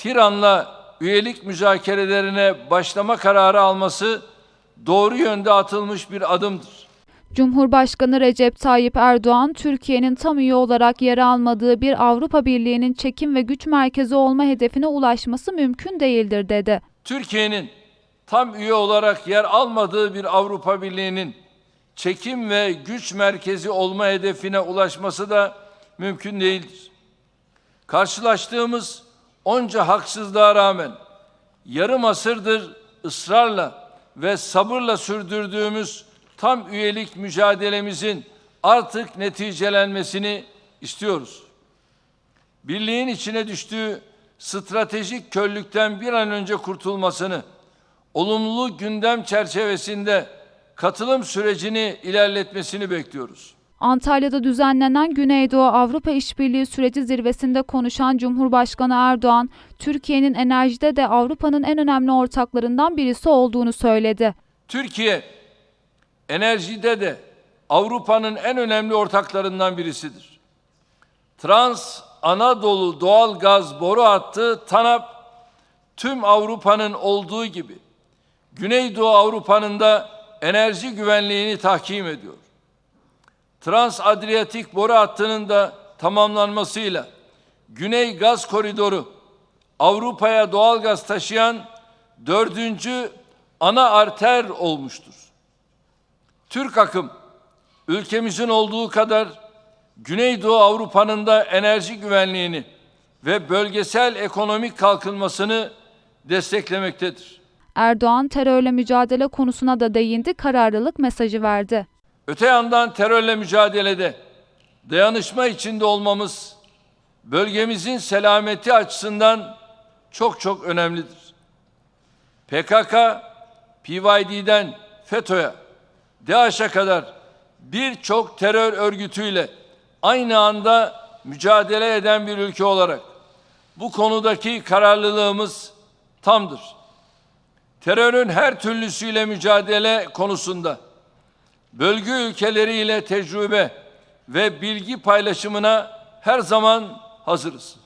Tiran'la üyelik müzakerelerine başlama kararı alması doğru yönde atılmış bir adımdır. Cumhurbaşkanı Recep Tayyip Erdoğan, Türkiye'nin tam üye olarak yer almadığı bir Avrupa Birliği'nin çekim ve güç merkezi olma hedefine ulaşması mümkün değildir dedi. Türkiye'nin tam üye olarak yer almadığı bir Avrupa Birliği'nin çekim ve güç merkezi olma hedefine ulaşması da mümkün değildir. Karşılaştığımız onca haksızlığa rağmen yarım asırdır ısrarla ve sabırla sürdürdüğümüz tam üyelik mücadelemizin artık neticelenmesini istiyoruz. Birliğin içine düştüğü stratejik körlükten bir an önce kurtulmasını, olumlu gündem çerçevesinde katılım sürecini ilerletmesini bekliyoruz. Antalya'da düzenlenen Güneydoğu Avrupa İşbirliği süreci zirvesinde konuşan Cumhurbaşkanı Erdoğan, Türkiye'nin enerjide de Avrupa'nın en önemli ortaklarından birisi olduğunu söyledi. Türkiye enerjide de Avrupa'nın en önemli ortaklarından birisidir. Trans Anadolu doğal gaz boru hattı TANAP tüm Avrupa'nın olduğu gibi Güneydoğu Avrupa'nın da enerji güvenliğini tahkim ediyor. Trans Adriyatik boru hattının da tamamlanmasıyla Güney Gaz Koridoru Avrupa'ya doğal gaz taşıyan dördüncü ana arter olmuştur. Türk akım ülkemizin olduğu kadar Güneydoğu Avrupa'nın da enerji güvenliğini ve bölgesel ekonomik kalkınmasını desteklemektedir. Erdoğan terörle mücadele konusuna da değindi, kararlılık mesajı verdi. Öte yandan terörle mücadelede dayanışma içinde olmamız bölgemizin selameti açısından çok çok önemlidir. PKK, PYD'den FETÖ'ye, DAEŞ'e kadar birçok terör örgütüyle aynı anda mücadele eden bir ülke olarak bu konudaki kararlılığımız tamdır. Terörün her türlüsüyle mücadele konusunda bölge ülkeleriyle tecrübe ve bilgi paylaşımına her zaman hazırız.